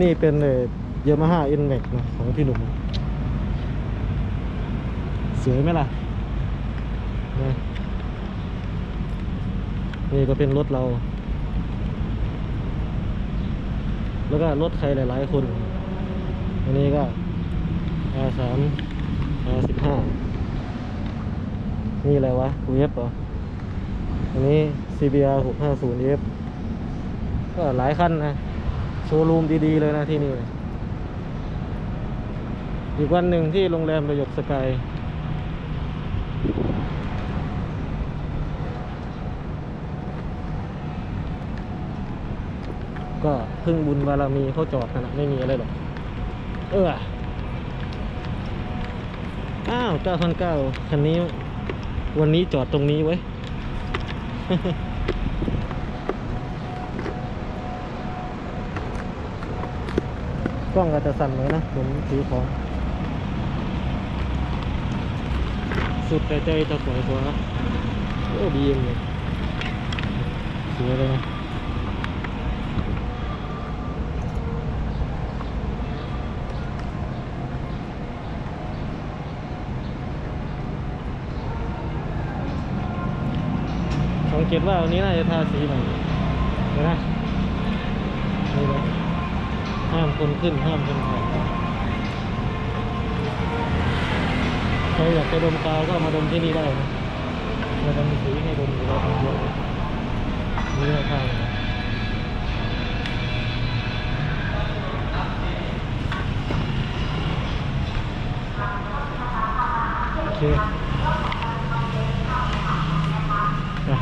นี่เป็นเยามาฮ่าเอ็นแม็กนะของพี่หนุ่มสวยไหมล่ะนี่ก็เป็นรถเรา แล้วก็รถใครหลาย ๆ คน อันนี้ก็ R3 R15 นี่อะไรวะ F เหรอ อันนี้ CBR 650F ก็หลายคันนะ โชว์รูมดีๆเลยนะที่นี่อีกวันหนึ่งที่โรงแรมประยกสกายก็พึ่งบุญบารมีเขาจอดขนาดไม่มีอะไรหรอก เอออ้าว9,900คันนี้ วันนี้จอดตรงนี้ไว้ กล้องอาจจะสั่นหน่อยนะผมถือของสุดแต่ใจจะสวยกว่าโอ้ดีเลยสวยเลยนะสังเกตว่าวันนี้น่าจะทาสีใหม่เดี๋ยนะนี่เลยห้าม คนขึ้นห้ามคนถ่ายใครอยากไปดมกาวก็มาดมที่นี่ได้นะเราจะมีสีให้ดมอยู่แล้วทั้งเยอะนี่ข้างโอเค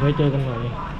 ไว้เจอกันหน่อย